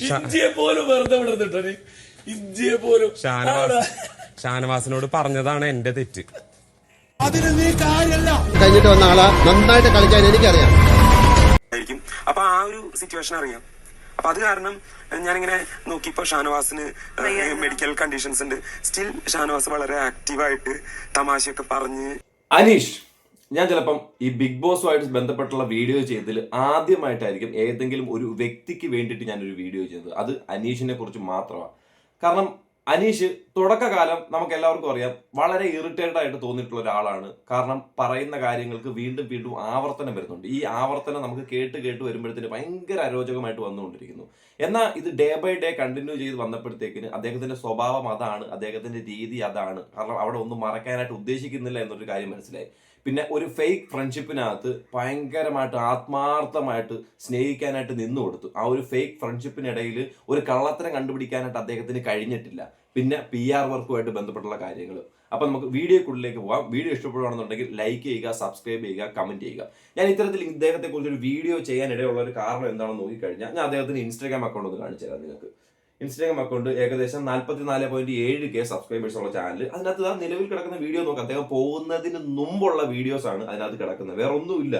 ഇഞ്ചിയെ പോലും വെറുതെ വിടുന്നിട്ടോ ഇന്ത്യയെ പോലും. ഷാനവാസ് ഷാനവാസിനോട് പറഞ്ഞതാണ് എന്റെ തെറ്റ്. അതിന് നീ കാര്യല്ല. കഴിഞ്ഞിട്ട് വന്ന ആളാ. നന്നായിട്ട് കളിക്കാൻ എനിക്കറിയാം. അപ്പൊ ആ ഒരു സിറ്റുവേഷൻ അറിയാം. അപ്പൊ അത് കാരണം ഞാനിങ്ങനെ നോക്കിയപ്പോ ഷാനവാസിന് മെഡിക്കൽ കണ്ടീഷൻസ് ഉണ്ട്. സ്റ്റിൽ ഷാനവാസ് വളരെ ആക്റ്റീവായിട്ട് തമാശയൊക്കെ പറഞ്ഞ് അനീഷ് ഞാൻ ചിലപ്പം ഈ ബിഗ് ബോസുമായിട്ട് ബന്ധപ്പെട്ടുള്ള വീഡിയോ ചെയ്തതിൽ ആദ്യമായിട്ടായിരിക്കും ഏതെങ്കിലും ഒരു വ്യക്തിക്ക് വേണ്ടിയിട്ട് ഞാനൊരു വീഡിയോ ചെയ്തത്. അത് അനീഷിനെ കുറിച്ച് മാത്രമാണ്. കാരണം അനീഷ് തുടക്കകാലം നമുക്ക് എല്ലാവർക്കും അറിയാം വളരെ ഇറിറ്റേറ്റഡ് ആയിട്ട് തോന്നിയിട്ടുള്ള ഒരാളാണ്. കാരണം പറയുന്ന കാര്യങ്ങൾക്ക് വീണ്ടും വീണ്ടും ആവർത്തനം വരുന്നുണ്ട്. ഈ ആവർത്തനം നമുക്ക് കേട്ട് കേട്ട് വരുമ്പോഴത്തേന് ഭയങ്കര അരോചകമായിട്ട് വന്നുകൊണ്ടിരിക്കുന്നു. എന്നാൽ ഇത് ഡേ ബൈ ഡേ കണ്ടിന്യൂ ചെയ്ത് വന്നപ്പോഴത്തേക്കിന് അദ്ദേഹത്തിന്റെ സ്വഭാവം അതാണ് അദ്ദേഹത്തിന്റെ രീതി അതാണ്. കാരണം അവിടെ ഒന്നും മറക്കാനായിട്ട് ഉദ്ദേശിക്കുന്നില്ല എന്നൊരു കാര്യം മനസ്സിലായി. പിന്നെ ഒരു ഫേക്ക് ഫ്രണ്ട്ഷിപ്പിനകത്ത് ഭയങ്കരമായിട്ട് ആത്മാർത്ഥമായിട്ട് സ്നേഹിക്കാനായിട്ട് നിന്നു കൊടുത്തു. ആ ഒരു ഫേക്ക് ഫ്രണ്ട്ഷിപ്പിനിടയിൽ ഒരു കള്ളത്തരം കണ്ടുപിടിക്കാനായിട്ട് അദ്ദേഹത്തിന് കഴിഞ്ഞിട്ടില്ല. പിന്നെ പി ആർ വർക്കുമായിട്ട് ബന്ധപ്പെട്ടുള്ള കാര്യങ്ങൾ അപ്പൊ നമുക്ക് വീഡിയോക്കുള്ളിലേക്ക് പോകാം വീഡിയോ ഇഷ്ടപ്പെടുകയാണെന്നുണ്ടെങ്കിൽ ലൈക്ക് ചെയ്യുക സബ്സ്ക്രൈബ് ചെയ്യുക കമന്റ് ചെയ്യുക. ഞാൻ ഇത്തരത്തിൽ ഇദ്ദേഹത്തെ കുറിച്ച് ഒരു വീഡിയോ ചെയ്യാൻ ഇടയുള്ള ഒരു കാരണം എന്താണെന്ന് നോക്കിക്കഴിഞ്ഞാൽ ഞാൻ അദ്ദേഹത്തിന് ഇൻസ്റ്റാഗ്രാം അക്കൗണ്ട് ഒന്ന് കാണിച്ചു തരാം നിങ്ങൾക്ക്. ഇൻസ്റ്റാഗ്രാം അക്കൗണ്ട് ഏകദേശം നാല്പത്തി നാല് പോയിന്റ് ഏഴ് കെ സബ്സ്ക്രൈബേഴ്സ് ഉള്ള ചാനൽ അതിനകത്ത് ആ നിലവിൽ കിടക്കുന്ന വീഡിയോ നോക്കാം. അദ്ദേഹം പോകുന്നതിന് മുമ്പുള്ള വീഡിയോസ് ആണ് അതിനകത്ത് കിടക്കുന്നത്. വേറെ ഒന്നുമില്ല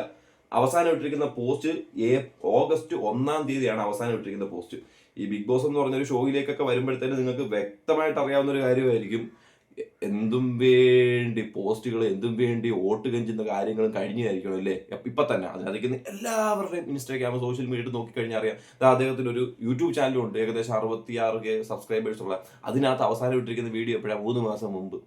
അവസാനം ഇട്ടിരിക്കുന്ന പോസ്റ്റ് ഏ ഓഗസ്റ്റ് ഒന്നാം തീയതിയാണ് അവസാനം ഇട്ടിരിക്കുന്ന പോസ്റ്റ് ഈ ബിഗ് ബോസ് എന്ന് പറഞ്ഞ ഒരു ഷോയിലേക്കൊക്കെ വരുമ്പോഴത്തേന് നിങ്ങൾക്ക് വ്യക്തമായിട്ട് അറിയാവുന്ന ഒരു കാര്യമായിരിക്കും. എന്തും വേണ്ടി പോസ്റ്റുകൾ എന്തും വേണ്ടി വോട്ട് കഞ്ചുന്ന കാര്യങ്ങളും കഴിഞ്ഞായിരിക്കണം അല്ലേ? ഇപ്പൊ തന്നെ അതിനകത്ത് എല്ലാവരുടെയും ഇൻസ്റ്റാഗ്രാം സോഷ്യൽ മീഡിയ നോക്കിക്കഴിഞ്ഞാൽ അറിയാം. അദ്ദേഹത്തിന് ഒരു യൂട്യൂബ് ചാനലും ഉണ്ട്. ഏകദേശം അറുപത്തി ആറ് കെ സബ്സ്ക്രൈബേഴ്സ് ഉള്ള. അതിനകത്ത് അവസാനം ഇട്ടിരിക്കുന്ന വീഡിയോ എപ്പോഴാണ് മൂന്ന് മാസം മുമ്പ്.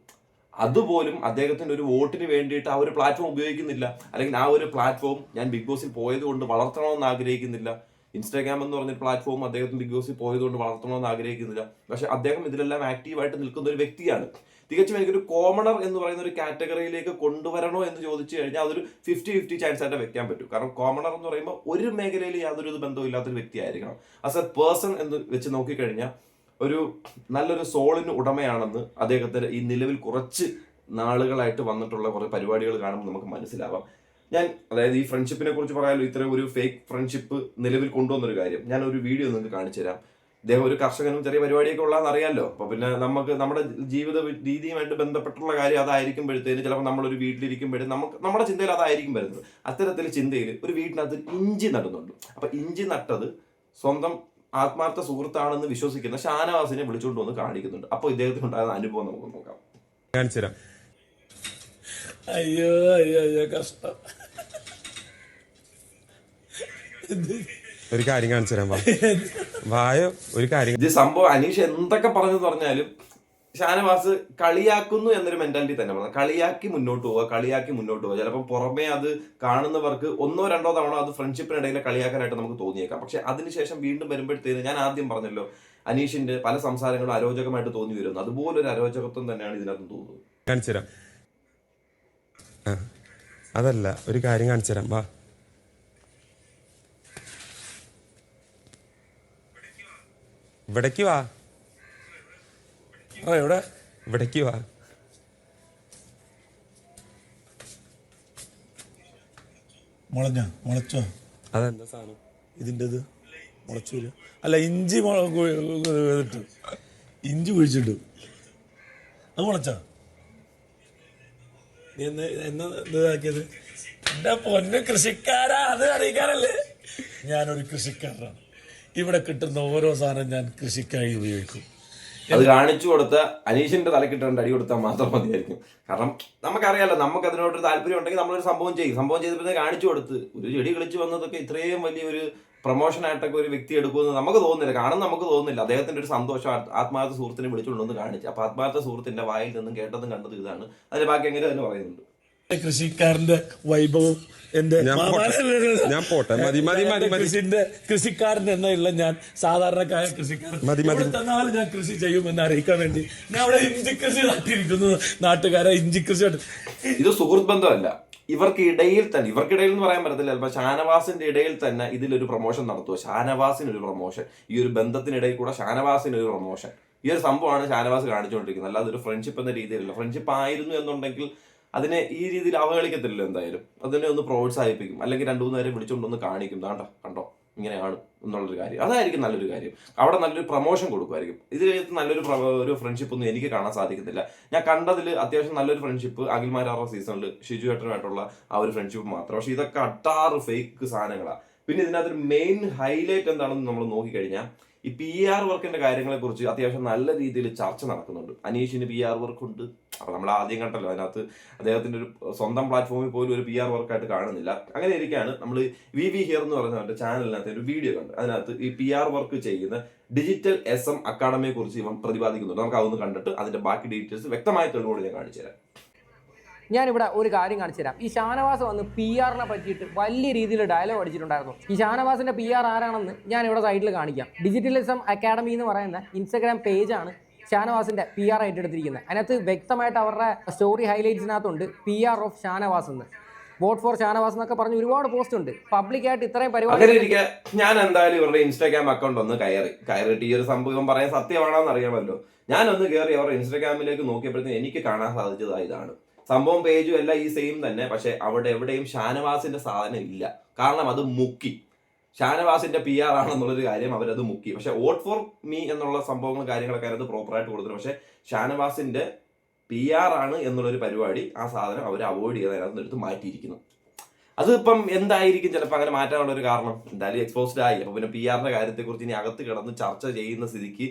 അതുപോലും അദ്ദേഹത്തിന്റെ ഒരു വോട്ടിന് വേണ്ടിയിട്ട് ആ ഒരു പ്ലാറ്റ്ഫോം ഉപയോഗിക്കുന്നില്ല. അല്ലെങ്കിൽ ആ ഒരു പ്ലാറ്റ്ഫോം ഞാൻ ബിഗ് ബോസിൽ പോയത് കൊണ്ട് വളർത്തണമെന്ന് ആഗ്രഹിക്കുന്നില്ല. ഇൻസ്റ്റാഗ്രാം എന്ന് പറഞ്ഞ പ്ലാറ്റ്ഫോം അദ്ദേഹത്തിന് ബിഗ് ബോസിൽ പോയത് കൊണ്ട് വളർത്തണമെന്ന് ആഗ്രഹിക്കുന്നില്ല. പക്ഷെ അദ്ദേഹം ഇതിലെല്ലാം ആക്റ്റീവായിട്ട് നിൽക്കുന്ന ഒരു വ്യക്തിയാണ്. തികച്ചും എനിക്കൊരു കോമണർ എന്ന് പറയുന്ന ഒരു കാറ്റഗറിയിലേക്ക് കൊണ്ടുവരണോ എന്ന് ചോദിച്ചു കഴിഞ്ഞാൽ അതൊരു ഫിഫ്റ്റി ഫിഫ്റ്റി ചാൻസ് ആയിട്ട് വെക്കാൻ പറ്റും. കാരണം കോമണർ എന്ന് പറയുമ്പോൾ ഒരു മേഖലയിൽ യാതൊരു ബന്ധവും ഇല്ലാത്തൊരു വ്യക്തിയായിരിക്കണം. ആസ് എ പേഴ്സൺ എന്ന് വെച്ച് നോക്കിക്കഴിഞ്ഞാൽ ഒരു നല്ലൊരു സോളിന് ഉടമയാണെന്ന് അദ്ദേഹത്തിന് ഈ നിലവിൽ കുറച്ച് നാളുകളായിട്ട് വന്നിട്ടുള്ള കുറേ പരിപാടികൾ കാണുമ്പോൾ നമുക്ക് മനസ്സിലാവാം. ഞാൻ അതായത് ഈ ഫ്രണ്ട്ഷിപ്പിനെ കുറിച്ച് പറയാലോ ഇത്രയും ഒരു ഫേക്ക് ഫ്രണ്ട്ഷിപ്പ് നിലവിൽ കൊണ്ടുവന്നൊരു കാര്യം. ഞാൻ ഒരു വീഡിയോ നിങ്ങൾക്ക് കാണിച്ചു തരാം. ഇദ്ദേഹം ഒരു കർഷകനും ചെറിയ പരിപാടിയൊക്കെ ഉള്ളതെന്ന് അറിയാമല്ലോ അപ്പൊ പിന്നെ നമുക്ക് നമ്മുടെ ജീവിത രീതിയുമായിട്ട് ബന്ധപ്പെട്ടുള്ള കാര്യം അതായിരിക്കുമ്പോഴത്തേന് ചിലപ്പോൾ നമ്മളൊരു വീട്ടിലിരിക്കുമ്പോഴും നമുക്ക് നമ്മുടെ ചിന്തയിൽ അതായിരിക്കും വരുന്നത്. അത്തരത്തിൽ ചിന്തയിൽ ഒരു വീട്ടിനകത്ത് ഇഞ്ചി നടുന്നുണ്ട്. അപ്പൊ ഇഞ്ചി നട്ടത് സ്വന്തം ആത്മാർത്ഥ സുഹൃത്താണെന്ന് വിശ്വസിക്കുന്ന ഷാനവാസിനെ വിളിച്ചുകൊണ്ട് വന്ന് കാണിക്കുന്നുണ്ട്. അപ്പോൾ ഇദ്ദേഹത്തിന് ഉണ്ടാകുന്ന അനുഭവം നമുക്ക് നോക്കാം. കാണിച്ചു തരാം. അയ്യോ അയ്യോ അയ്യോ കഷ്ടം. ഒരു കാര്യം കാണിച്ചു തരാൻ വായോ ഒരു കാര്യം ഇത് സംഭവം അനീഷ് എന്തൊക്കെ പറഞ്ഞു പറഞ്ഞാലും ഷാനവാസ് കളിയാക്കുന്നു എന്നൊരു മെന്റാലിറ്റി തന്നെ പറഞ്ഞു. കളിയാക്കി മുന്നോട്ട് പോവുക കളിയാക്കി മുന്നോട്ട് പോവുക. ചിലപ്പോൾ പുറമേ അത് കാണുന്നവർക്ക് ഒന്നോ രണ്ടോ തവണ അത് ഫ്രണ്ട്ഷിപ്പിനിടയിൽ കളിയാക്കാനായിട്ട് നമുക്ക് തോന്നിയേക്കാം. പക്ഷെ അതിനുശേഷം വീണ്ടും വരുമ്പോഴത്തേന് ഞാൻ ആദ്യം പറഞ്ഞല്ലോ അനീഷിന്റെ പല സംസാരങ്ങളും അരോചകമായിട്ട് തോന്നി വരുന്നു. അതുപോലൊരു അരോചകത്വം തന്നെയാണ് ഇതിനകത്ത് തോന്നുന്നത്. കാണിച്ചു തരാം. അതല്ല ഒരു കാര്യം കാണിച്ചു തരാം വാ. ഇവിടേക്ക് വാ. ആ എവിടെ? ഇവിടേക്ക് വാ. മുളഞ്ഞ? മുളച്ചോ? അതെന്താ സാധനം? ഇതിന്റെത്? മുളച്ചൂല അല്ല ഇഞ്ചി ഇതിട്ട്. ഇഞ്ചി കുഴിച്ചിട്ടു. അത് മുളച്ചാ? നീ എന്ന് എന്നാ ഇതാക്കിയത്? എന്റെ പൊന്ന് കൃഷിക്കാരാ അത് അറിയിക്കാനല്ലേ? ഞാനൊരു കൃഷിക്കാരനാണ്. ഇവിടെ കിട്ടുന്ന ഓരോ സാധനം ഞാൻ കൃഷിക്കായി ഉപയോഗിക്കും. അത് കാണിച്ചു കൊടുത്ത അനീഷിന്റെ തലക്കിട്ട് രണ്ട് അടി കൊടുത്താൽ മാത്രം മതിയായിരിക്കും. കാരണം നമുക്കറിയാലോ നമുക്ക് അതിനോടൊരു താല്പര്യം ഉണ്ടെങ്കിൽ നമ്മളൊരു സംഭവം ചെയ്യും. സംഭവം ചെയ്തപ്പോൾ കാണിച്ചു കൊടുത്ത്. ഒരു ചെടി കളിച്ച് വന്നതൊക്കെ ഇത്രയും വലിയൊരു പ്രൊമോഷൻ ആയിട്ടൊക്കെ ഒരു വ്യക്തി എടുക്കുമെന്ന് നമുക്ക് തോന്നുന്നില്ല. കാരണം നമുക്ക് തോന്നുന്നില്ല. അദ്ദേഹത്തിന്റെ ഒരു സന്തോഷം ആത്മ- ആത്മാർത്ഥ സുഹൃത്തിനെ വിളിച്ചുകൊണ്ടൊന്ന് കാണിച്ചു. അപ്പൊ ആത്മാർത്ഥ സുഹൃത്തിന്റെ വായിൽ നിന്നും കേട്ടതും കണ്ടതും ഇതാണ്. അതിന് ബാക്കി എങ്ങനെ തന്നെ പറയുന്നുണ്ട്. കൃഷിക്കാരന്റെ വൈഭവം എന്റെ ഞാൻ പോട്ടെ. മതി, മതി, മതി, മതി. കൃഷിന്റെ കൃഷിക്കാരൻ എന്നുള്ള ഞാൻ സാധാരണക്കായ കൃഷിക്കാരൻ. മതി, മതി. ഞാൻ കൃഷി ചെയ്യുമെന്ന് അറിയിക്കാൻ വേണ്ടി ഞാൻ അവിടെ ഇഞ്ചി കൃഷി നട്ടിരിക്കുന്നു നാട്ടുകാരെ ഇഞ്ചി കൃഷി ഇത് സുഹൃത്ത് ബന്ധമല്ല. ഇവർക്ക് ഇടയിൽ തന്നെ ഇവർക്കിടയിൽ എന്ന് പറയാൻ പറ്റത്തില്ല. ചിലപ്പോൾ ഷാനവാസിന്റെ ഇടയിൽ തന്നെ ഇതിലൊരു പ്രൊമോഷൻ നടത്തുക ഷാനവാസിന് ഒരു പ്രൊമോഷൻ ഈ ഒരു ബന്ധത്തിനിടയിൽ കൂടെ ഷാനവാസിന് ഒരു പ്രൊമോഷൻ ഈ ഒരു സംഭവമാണ് ഷാനവാസ് കാണിച്ചുകൊണ്ടിരിക്കുന്നത്. അല്ലാതെ ഒരു ഫ്രണ്ട്ഷിപ്പ് എന്ന രീതിയിലല്ല. ഫ്രണ്ട്ഷിപ്പ് ആയിരുന്നു എന്നുണ്ടെങ്കിൽ അതിനെ ഈ രീതിയിൽ അവഹേളിക്കത്തില്ലല്ലോ എന്തായാലും. അതിനെ ഒന്ന് പ്രോത്സാഹിപ്പിക്കും. അല്ലെങ്കിൽ രണ്ടു മൂന്ന് പേരെ വിളിച്ചുകൊണ്ടൊന്ന് കാണിക്കും. ദാണ്ട കണ്ടോ ഇങ്ങനെയാണ് എന്നുള്ളൊരു കാര്യം. അതായിരിക്കും നല്ലൊരു കാര്യം. അവിടെ നല്ലൊരു പ്രൊമോഷൻ കൊടുക്കുമായിരിക്കും. ഇതിനകത്ത് നല്ലൊരു ഒരു ഫ്രണ്ട്ഷിപ്പ് ഒന്നും എനിക്ക് കാണാൻ സാധിക്കത്തില്ല. ഞാൻ കണ്ടതിൽ അത്യാവശ്യം നല്ലൊരു ഫ്രണ്ട്ഷിപ്പ് അഖിൽമാരാറ സീസണിൽ ഷിജു ഏട്ടനുമായിട്ടുള്ള ആ ഒരു ഫ്രണ്ട്ഷിപ്പ് മാത്രം. പക്ഷെ ഇതൊക്കെ അട്ടാറ് ഫേക്ക് സാധനങ്ങളാണ് പിന്നെ ഇതിനകത്തൊരു മെയിൻ ഹൈലൈറ്റ് എന്താണെന്ന് നമ്മൾ നോക്കിക്കഴിഞ്ഞാൽ ഈ പി ആർ വർക്കിന്റെ കാര്യങ്ങളെ കുറിച്ച് അത്യാവശ്യം നല്ല രീതിയിൽ ചർച്ച നടക്കുന്നുണ്ട്. അനീഷിന് പി ആർ വർക്ക് ഉണ്ട്. അപ്പൊ നമ്മൾ ആദ്യം കണ്ടല്ലോ അതിനകത്ത് അദ്ദേഹത്തിന്റെ ഒരു സ്വന്തം പ്ലാറ്റ്ഫോമിൽ പോലും ഒരു പി ആർ വർക്കായിട്ട് കാണുന്നില്ല. അങ്ങനെ ഇരിക്കുകയാണ് നമ്മൾ വി വി ഹിയർ എന്ന് പറയുന്ന മറ്റേ ചാനലിനകത്ത് ഒരു വീഡിയോ കണ്ട് അതിനകത്ത് ഈ പി ആർ വർക്ക് ചെയ്യുന്ന ഡിജിറ്റൽ എസ് എം അക്കാഡമിയെ കുറിച്ച് ഇവൻ പ്രതിപാദിക്കുന്നുണ്ട്. നമുക്ക് അതൊന്ന് കണ്ടിട്ട് അതിന്റെ ബാക്കി ഡീറ്റെയിൽസ് വ്യക്തമായ തെളിവോട് ഞാൻ കാണിച്ചു തരാം. ഞാനിവിടെ ഒരു കാര്യം കാണിച്ചു തരാം. ഈ ഷാനവാസ് വന്ന് പി ആറിനെ പറ്റിയിട്ട് വലിയ രീതിയിൽ ഡയലോഗ് അടിച്ചിട്ടുണ്ടായിരുന്നു. ഈ ഷാനവാസിന്റെ പി ആർ ആരാണെന്ന് ഞാൻ ഇവിടെ സൈഡിൽ കാണിക്കാം. ഡിജിറ്റലിസം അക്കാഡമി എന്ന് പറയുന്ന ഇൻസ്റ്റഗ്രാം പേജാണ് ഷാനവാസിന്റെ പി ആർ ഏറ്റെടുത്തിരിക്കുന്നത് അതിനകത്ത് വ്യക്തമായിട്ട് അവരുടെ സ്റ്റോറി ഹൈലൈറ്റ്സിനകത്തുണ്ട് പി ആർ ഓഫ് ഷാനവാസ് എന്ന് വോട്ട് ഫോർ ഷാനവാസ് എന്നൊക്കെ പറഞ്ഞ് ഒരുപാട് പോസ്റ്റ് ഉണ്ട്. പബ്ലിക്കായിട്ട് ഇത്രയും പരിപാടി ഞാൻ എന്തായാലും ഇവരുടെ ഇൻസ്റ്റാഗ്രാം അക്കൗണ്ട് ഒന്ന് കയറി. കയറിയിട്ട് ഈ ഒരു സംഭവം പറയാൻ സത്യമാണെന്ന് അറിയാമല്ലോ. ഞാനൊന്ന് കയറി അവരുടെ ഇൻസ്റ്റാഗ്രാമിലേക്ക് നോക്കിയപ്പോഴത്തേക്കും എനിക്ക് കാണാൻ സാധിച്ചത് ഇതാണ്. സംഭവം പേജും എല്ലാം ഈ സെയിം തന്നെ പക്ഷെ അവിടെ എവിടെയും ഷാനവാസിന്റെ സാധനം ഇല്ല. കാരണം അത് മുക്കി. ഷാനവാസിന്റെ പി ആർ ആണെന്നുള്ളൊരു കാര്യം അവരത് മുക്കി. പക്ഷെ വോട്ട് ഫോർ മീ എന്നുള്ള സംഭവങ്ങളും കാര്യങ്ങളൊക്കെ അതിനകത്ത് പ്രോപ്പറായിട്ട് കൊടുത്തിട്ടുണ്ട്. പക്ഷെ ഷാനവാസിന്റെ പി ആർ ആണ് എന്നുള്ളൊരു പരിപാടി ആ സാധനം അവർ അവോയ്ഡ് ചെയ്ത് അതിനകത്ത് എടുത്ത് മാറ്റിയിരിക്കുന്നു. അതിപ്പം എന്തായിരിക്കും ചിലപ്പോൾ അങ്ങനെ മാറ്റാനുള്ള ഒരു കാരണം? എന്തായാലും എക്സ്പോസ്ഡ് ആയി. അപ്പൊ പിന്നെ പി ആറിന്റെ കാര്യത്തെക്കുറിച്ച് ഇനി അകത്ത് കിടന്ന് ചർച്ച ചെയ്യുന്ന സ്ഥിതിക്ക്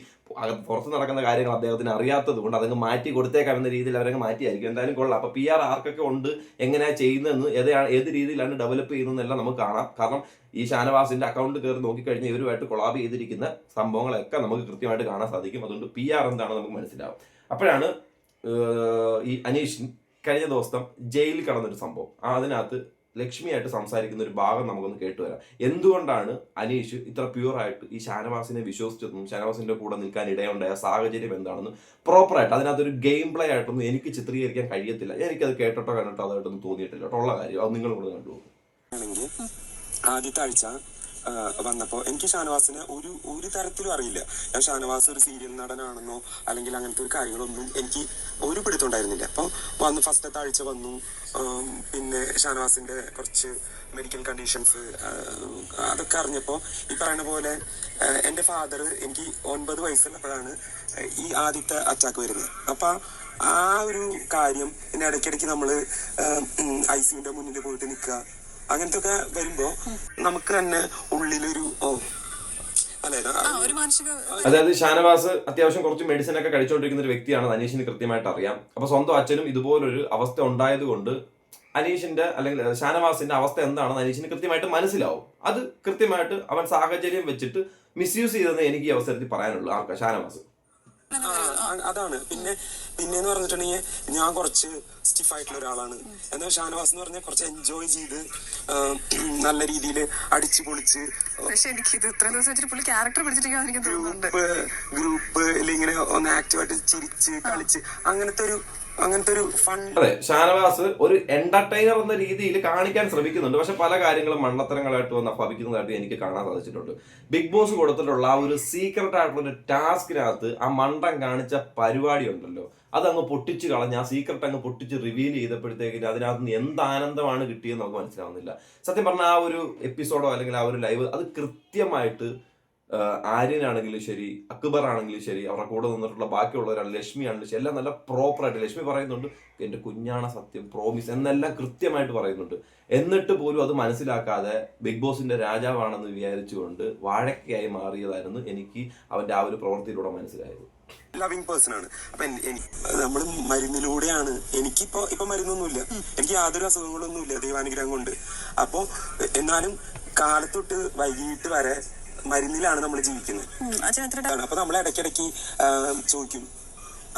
പുറത്ത് നടക്കുന്ന കാര്യങ്ങൾ അദ്ദേഹത്തിന് അറിയാത്തത് കൊണ്ട് അതങ്ങ് മാറ്റി കൊടുത്തേക്കാം എന്ന രീതിയിൽ അവരങ്ങ് മാറ്റിയായിരിക്കും. എന്തായാലും കൊള്ളാം. അപ്പൊ പി ആർ ആർക്കൊക്കെ ഉണ്ട്? എങ്ങനെയാ ചെയ്യുന്നതെന്ന്? ഏതാണ് ഏത് രീതിയിലാണ് ഡെവലപ്പ് ചെയ്യുന്നതെന്നെല്ലാം നമുക്ക് കാണാം. കാരണം ഈ ഷാനവാസിന്റെ അക്കൗണ്ട് കയറി നോക്കിക്കഴിഞ്ഞാൽ ഇവരുമായിട്ട് കൊളാബ് ചെയ്തിരിക്കുന്ന സംഭവങ്ങളൊക്കെ നമുക്ക് കൃത്യമായിട്ട് കാണാൻ സാധിക്കും. അതുകൊണ്ട് പി ആർ എന്താണെന്ന് നമുക്ക് മനസ്സിലാവും. അപ്പോഴാണ് ഈ അനീഷ് കഴിഞ്ഞ ദിവസം ജയിലിൽ കടന്നൊരു സംഭവം. അതിനകത്ത് ലക്ഷ്മിയായിട്ട് സംസാരിക്കുന്ന ഒരു ഭാഗം നമുക്കൊന്ന് കേട്ടുവരാം. എന്തുകൊണ്ടാണ് അനീഷ് ഇത്ര പ്യൂർ ആയിട്ട് ഈ ഷാനവാസിനെ വിശ്വസിച്ചതെന്നും ഷാനവാസിന്റെ കൂടെ നിൽക്കാൻ ഇടയുണ്ടായ സാഹചര്യം എന്താണെന്നും പ്രോപ്പറായിട്ട് അതിനകത്തൊരു ഗെയിം പ്ലേ ആയിട്ടൊന്നും എനിക്ക് ചിത്രീകരിക്കാൻ കഴിയത്തില്ല. എനിക്കത് കേട്ടിട്ടോ കണ്ടിട്ടോ അതായിട്ടൊന്നും തോന്നിയിട്ടില്ല കേട്ടോ. ഉള്ള കാര്യം. അത് നിങ്ങളും കൂടെ കണ്ടു ആണെങ്കിൽ ആദ്യത്തെ ആഴ്ച വന്നപ്പോ എനിക്ക് ഷാനവാസിനെ ഒരു ഒരു തരത്തിലും അറിയില്ല. ഞാൻ ഷാനവാസ് ഒരു സീരിയൽ നടനാണെന്നോ അല്ലെങ്കിൽ അങ്ങനത്തെ ഒരു കാര്യങ്ങളൊന്നും എനിക്ക് ഒരു പിടുത്തം ഉണ്ടായിരുന്നില്ല. അപ്പോൾ വന്ന് ഫസ്റ്റത്തെ ആഴ്ച വന്നു. പിന്നെ ഷാനവാസിന്റെ കുറച്ച് മെഡിക്കൽ കണ്ടീഷൻസ് അതൊക്കെ അറിഞ്ഞപ്പോൾ ഈ പറയുന്ന പോലെ എന്റെ ഫാദർ എനിക്ക് ഒൻപത് വയസ്സുള്ളപ്പോഴാണ് ഈ ആദ്യത്തെ അറ്റാക്ക് വരുന്നത്. അപ്പൊ ആ ഒരു കാര്യം പിന്നെ ഇടയ്ക്കിടയ്ക്ക് നമ്മൾ ഐ സിയുടെ മുന്നിൽ പോയിട്ട് നിൽക്കുക അങ്ങനത്തെ ഒക്കെ വരുമ്പോ നമുക്ക് തന്നെ ഉള്ളിലൊരു ഓ ഒരു മാനസിക അതായത് ഷാനവാസ് അത്യാവശ്യം കുറച്ച് മെഡിസിൻ ഒക്കെ കഴിച്ചുകൊണ്ടിരിക്കുന്ന ഒരു വ്യക്തിയാണ് അനീഷിന് കൃത്യമായിട്ട് അറിയാം. അപ്പൊ സ്വന്തം അച്ഛനും ഇതുപോലൊരു അവസ്ഥ ഉണ്ടായതുകൊണ്ട് അനീഷിന്റെ അല്ലെങ്കിൽ ഷാനവാസിന്റെ അവസ്ഥ എന്താണെന്ന് അനീഷിന് കൃത്യമായിട്ട് മനസ്സിലാവും. അത് കൃത്യമായിട്ട് അവൻ സാഹചര്യം വെച്ചിട്ട് മിസ്യൂസ് ചെയ്തെന്ന് എനിക്ക് ഈ അവസരത്തിൽ പറയാനുള്ളൂ. ആ ഷാനവാസ്. അതാണ്. പിന്നെ പിന്നെ എന്ന് പറഞ്ഞിട്ടുണ്ടെങ്കിൽ ഞാൻ കുറച്ച് സ്റ്റിഫ് ആയിട്ടുള്ള ഒരാളാണ്. എന്നാൽ ഷാനവാസ് എന്ന് പറഞ്ഞാൽ കുറച്ച് എൻജോയ് ചെയ്ത് നല്ല രീതിയിൽ അടിച്ചു പൊളിച്ച് പക്ഷെ എനിക്ക് ഇത് ഇത്രയും ദിവസം വെച്ചിട്ട് പുള്ളി ക്യാരക്ടർ ഗ്രൂപ്പ് ഗ്രൂപ്പ് ഇങ്ങനെ ഒന്ന് ആക്റ്റീവായിട്ട് ചിരിച്ച് കളിച്ച് അങ്ങനത്തെ ഒരു അങ്ങനത്തെ ഒരു ഫൺ അതെ ഷാനവാസ് ഒരു എന്റർടൈനർ എന്ന രീതിയിൽ കാണിക്കാൻ ശ്രമിക്കുന്നുണ്ട്. പക്ഷെ പല കാര്യങ്ങളും മണ്ണത്തരങ്ങളായിട്ട് വന്ന ഭവിക്കുന്നതായിട്ട് എനിക്ക് കാണാൻ സാധിച്ചിട്ടുണ്ട്. ബിഗ് ബോസ് കൊടുത്തിട്ടുള്ള ആ ഒരു സീക്രട്ട് ആയിട്ടുള്ള ഒരു ടാസ്കിനകത്ത് ആ മണ്ടം കാണിച്ച പരിപാടി ഉണ്ടല്ലോ. അതങ്ങ് പൊട്ടിച്ച് കളഞ്ഞ് ആ സീക്രട്ട് അങ്ങ് പൊട്ടിച്ച് റിവീൽ ചെയ്തപ്പോഴത്തേക്കിന് അതിനകത്ത് നിന്ന് എന്ത് ആനന്ദമാണ് കിട്ടിയെന്ന് നമുക്ക് മനസ്സിലാവുന്നില്ല. സത്യം പറഞ്ഞാൽ ആ ഒരു എപ്പിസോഡോ അല്ലെങ്കിൽ ആ ഒരു ലൈവ് അത് കൃത്യമായിട്ട് ആര്യനാണെങ്കിലും ശരി അക്ബർ ആണെങ്കിലും ശരി അവരുടെ കൂടെ നിന്നിട്ടുള്ള ബാക്കിയുള്ളവരാണ് ലക്ഷ്മി ആണെങ്കിലും ശരി എല്ലാം നല്ല പ്രോപ്പറായിട്ട് ലക്ഷ്മി പറയുന്നുണ്ട്. എന്റെ കുഞ്ഞാണ സത്യം പ്രോമിസ് എന്നെല്ലാം കൃത്യമായിട്ട് പറയുന്നുണ്ട്. എന്നിട്ട് പോലും അത് മനസ്സിലാക്കാതെ ബിഗ് ബോസിന്റെ രാജാവാണെന്ന് വിചാരിച്ചുകൊണ്ട് വാഴക്കയായി മാറിയതായിരുന്നു എനിക്ക് അവന്റെ ആ ഒരു പ്രവൃത്തിയിലൂടെ മനസ്സിലായത്. ലവിങ് പേഴ്സൺ ആണ്. അപ്പൊ നമ്മൾ മരുന്നിലൂടെയാണ്. എനിക്കിപ്പോ ഇപ്പൊ മരുന്നൊന്നുമില്ല. എനിക്ക് യാതൊരു അസുഖങ്ങളൊന്നുമില്ല ദൈവാനുഗ്രഹം കൊണ്ട്. അപ്പോ എന്നാലും കാലത്തൊട്ട് വൈകിട്ട് വരെ മരുന്നിലാണ് നമ്മൾ ജീവിക്കുന്നത്. അപ്പൊ നമ്മൾ ഇടയ്ക്കിടയ്ക്ക് ചോദിക്കും.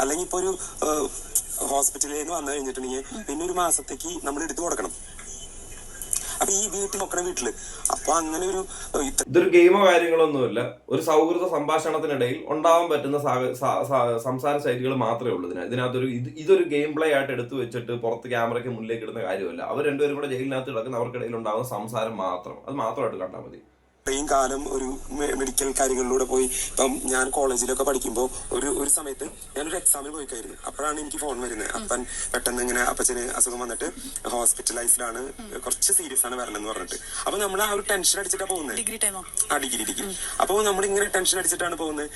അല്ലെങ്കിൽ ഇപ്പൊ ഒരു ഹോസ്പിറ്റലിൽ നിന്ന് വന്നു കഴിഞ്ഞിട്ടുണ്ടെങ്കിൽ പിന്നെ ഒരു മാസത്തേക്ക് നമ്മൾ എടുത്തു കൊടുക്കണം. അപ്പൊ ഈ വീട്ടിൽ നോക്കണ വീട്ടിൽ. അപ്പൊ അങ്ങനെ ഒരു ഇതൊരു ഗെയിമോ കാര്യങ്ങളൊന്നുമില്ല. ഒരു സൗഹൃദ സംഭാഷണത്തിനിടയിൽ ഉണ്ടാവാൻ പറ്റുന്ന സംസാര ശൈലികൾ മാത്രമേ ഉള്ളൂ ഇതിന്. ഇതിനകത്തൊരു ഇത് ഇതൊരു ഗെയിം പ്ലേ ആയിട്ട് എടുത്തു വെച്ചിട്ട് പുറത്ത് ക്യാമറയ്ക്ക് മുന്നിലേക്ക് ഇടുന്ന കാര്യമല്ല. അവർ രണ്ടുപേരും കൂടെ ജയിലിനകത്ത് കിടക്കുന്ന അവർക്കിടയിൽ ഉണ്ടാകുന്ന സംസാരം മാത്രം. അത് മാത്രമായിട്ട് കണ്ടാൽ മതി. ഇത്രയും കാലം ഒരു മെഡിക്കൽ കാര്യങ്ങളിലൂടെ പോയി. ഇപ്പം ഞാൻ കോളേജിലൊക്കെ പഠിക്കുമ്പോൾ ഒരു ഒരു സമയത്ത് ഞാനൊരു എക്സാമിന് പോയിക്കായിരുന്നു. അപ്പോഴാണ് എനിക്ക് ഫോൺ വരുന്നത് അപ്പൻ പെട്ടെന്ന് ഇങ്ങനെ അപ്പച്ചന് അസുഖം വന്നിട്ട് ഹോസ്പിറ്റലൈസ്ഡ് ആണ്. കുറച്ച് സീരിയസ് ആണ് വരണമെന്ന് പറഞ്ഞിട്ട്. അപ്പൊ നമ്മൾ ആ ഒരു ടെൻഷൻ അടിച്ചിട്ടാണ് പോകുന്നത് ഡിഗ്രി ടൈമോ ആ. ഡിഗ്രി ഡിഗ്രി അപ്പോൾ നമ്മൾ ഇങ്ങനെ ടെൻഷൻ അടിച്ചിട്ടാണ് പോകുന്നത്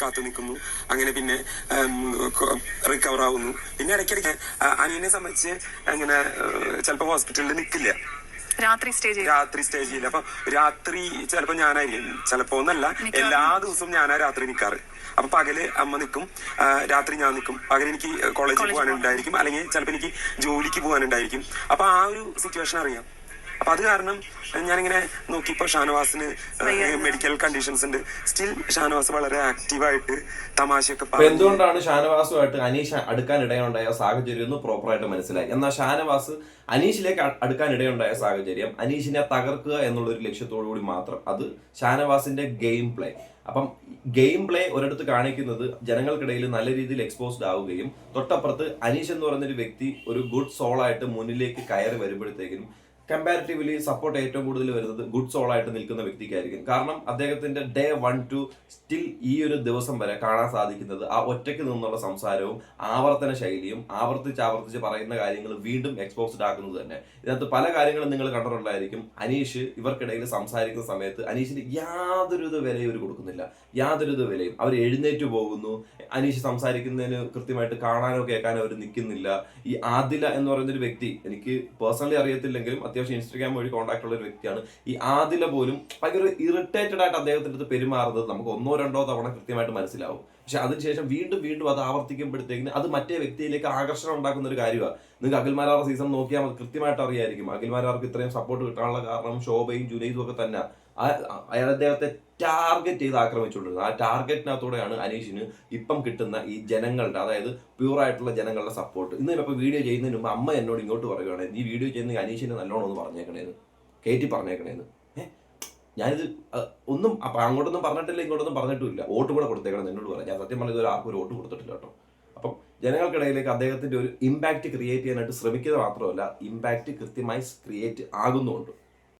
കാത്തു നിൽക്കുന്നു. അങ്ങനെ പിന്നെ റിക്കവർ ആവുന്നു. പിന്നെ ഇടയ്ക്കിടയ്ക്ക് അനിയനെ സംബന്ധിച്ച് അങ്ങനെ ചിലപ്പോൾ ഹോസ്പിറ്റലിൽ നിൽക്കില്ല രാത്രി സ്റ്റേ ചെയ്യും. രാത്രി സ്റ്റേ ചെയ്യില്ല. അപ്പൊ രാത്രി ചിലപ്പോ ഞാനായിരിക്കും. ചിലപ്പോ ഒന്നല്ല. എല്ലാ ദിവസവും ഞാനാ രാത്രി നിൽക്കാറ് അപ്പൊ പകൽ അമ്മ നിൽക്കും രാത്രി ഞാൻ നിൽക്കും പകൽ എനിക്ക് കോളേജിൽ പോകാനുണ്ടായിരിക്കും. അല്ലെങ്കിൽ ചിലപ്പോ എനിക്ക് ജോലിക്ക് പോകാനുണ്ടായിരിക്കും. അപ്പൊ ആ ഒരു സിറ്റുവേഷൻ അറിയാം. അപ്പൊ അത് കാരണം ഞാനിങ്ങനെ നോക്കിയപ്പോൾ ഷാനവാസിന് മെഡിക്കൽ കണ്ടീഷൻസ് ഉണ്ട്. സ്റ്റിൽ ഷാനവാസ് വളരെ ആക്റ്റീവായിട്ട് തമാശയൊക്കെ എന്തുകൊണ്ടാണ് ഷാനവാസുമായിട്ട് അനീഷ് അടുക്കാൻ ഇടയുണ്ടായ സാഹചര്യം എന്ന് പ്രോപ്പറായിട്ട് മനസ്സിലായി? എന്നാൽ ഷാനവാസ് അനീഷിലേക്ക് അടുക്കാൻ ഇടയുണ്ടായ സാഹചര്യം അനീഷിനെ തകർക്കുക എന്നുള്ള ഒരു ലക്ഷ്യത്തോടു കൂടി മാത്രം അത് ഷാനവാസിന്റെ ഗെയിം പ്ലേ അപ്പം ഗെയിം പ്ലേ ഒരിടത്ത് കാണിക്കുന്നത് ജനങ്ങൾക്കിടയിൽ നല്ല രീതിയിൽ എക്സ്പോസ്ഡ് ആവുകയും തൊട്ടപ്പുറത്ത് അനീഷ് എന്ന് പറയുന്ന ഒരു വ്യക്തി ഒരു ഗുഡ് സോളായിട്ട് മുന്നിലേക്ക് കയറി വരുമ്പോഴത്തേക്കും കമ്പാരിറ്റീവ്ലി സപ്പോർട്ട് ഏറ്റവും കൂടുതൽ വരുന്നത് ഗുഡ് സോൾ ആയിട്ട് നിൽക്കുന്ന വ്യക്തിക്കായിരിക്കും. കാരണം അദ്ദേഹത്തിന്റെ ഡേ വൺ ടു സ്റ്റിൽ ഈ ഒരു ദിവസം വരെ കാണാൻ സാധിക്കുന്നത് ആ ഒറ്റയ്ക്ക് നിന്നുള്ള സംസാരവും ആവർത്തന ശൈലിയും ആവർത്തിച്ച് ആവർത്തിച്ച് പറയുന്ന കാര്യങ്ങൾ വീണ്ടും എക്സ്പോസ്ഡ് ആക്കുന്നത് തന്നെ. ഇതിനകത്ത് പല കാര്യങ്ങളും നിങ്ങൾ കണ്ടിട്ടുണ്ടായിരിക്കും. അനീഷ് ഇവർക്കിടയിൽ സംസാരിക്കുന്ന സമയത്ത് അനീഷിന് യാതൊരുവിധ വിലയും ഇവർ കൊടുക്കുന്നില്ല. യാതൊരുവിധ വിലയും. അവർ എഴുന്നേറ്റ് പോകുന്നു. അനീഷ് സംസാരിക്കുന്നതിന് കൃത്യമായിട്ട് കാണാനോ കേൾക്കാനോ അവർ നിൽക്കുന്നില്ല. ഈ ആദില എന്ന് പറയുന്ന ഒരു വ്യക്തി എനിക്ക് പേഴ്സണലി അറിയത്തില്ലെങ്കിലും അത്യാവശ്യം ഇൻസ്റ്റാഗ്രാം വഴി കോൺടാക്ട് ഉള്ള ഒരു വ്യക്തിയാണ്. ഈ ആദില പോലും ഭയങ്കര ഇറിറ്റേറ്റഡ് ആയിട്ട് അദ്ദേഹത്തിന്റെ അടുത്ത് പെരുമാറുന്നത് നമുക്ക് ഒന്നോ രണ്ടോ തവണ കൃത്യമായിട്ട് മനസ്സിലാവും. പക്ഷെ അതിനുശേഷം വീണ്ടും വീണ്ടും അത് ആവർത്തിക്കുമ്പോഴത്തേക്കിന് അത് മറ്റേ വ്യക്തിയിലേക്ക് ആകർഷണം ഉണ്ടാക്കുന്ന ഒരു കാര്യമാണ് നിങ്ങൾക്ക് അഖിൽമാരാർ സീസൺ നോക്കിയാൽ കൃത്യമായിട്ട് അറിയായിരിക്കും. അഖിൽമാരാർക്ക് ഇത്രയും സപ്പോർട്ട് കിട്ടാനുള്ള കാരണം ശോഭയും ജുനൈദും ഒക്കെ തന്നെ. അയാൾ അദ്ദേഹത്തെ ടാർഗറ്റ് ചെയ്ത് ആക്രമിച്ചുകൊണ്ടിരുന്നത്. ആ ടാർഗറ്റിനകത്തൂടെയാണ് അനീഷിന് ഇപ്പം കിട്ടുന്ന ഈ ജനങ്ങളുടെ അതായത് പ്യൂറായിട്ടുള്ള ജനങ്ങളുടെ സപ്പോർട്ട് ഇന്ന് ഇപ്പോൾ വീഡിയോ ചെയ്യുന്നതിന് മുമ്പ് അമ്മ എന്നോട് ഇങ്ങോട്ട് പറയുകയാണ് നീ വീഡിയോ ചെയ്യുന്ന അനീഷിനെ നല്ലോണം ഒന്ന് പറഞ്ഞേക്കണേന്ന്. കയറ്റി പറഞ്ഞേക്കണേന്ന്. ഞാനിത് ഒന്നും അപ്പം അങ്ങോട്ടൊന്നും പറഞ്ഞിട്ടില്ല ഇങ്ങോട്ടൊന്നും പറഞ്ഞിട്ടുമില്ല. വോട്ട് കൂടെ കൊടുത്തേക്കണം എന്നോട് പറയാം. ഞാൻ സത്യം പറഞ്ഞത് ആർക്കും ഒരു വോട്ട് കൊടുത്തിട്ടില്ല കേട്ടോ. അപ്പം ജനങ്ങൾക്കിടയിലേക്ക് അദ്ദേഹത്തിന്റെ ഒരു ഇമ്പാക്റ്റ് ക്രിയേറ്റ് ചെയ്യാനായിട്ട് ശ്രമിക്കുന്നത് മാത്രമല്ല ഇമ്പാക്റ്റ് കൃത്യമായി ക്രിയേറ്റ് ആകുന്നുമുണ്ട്.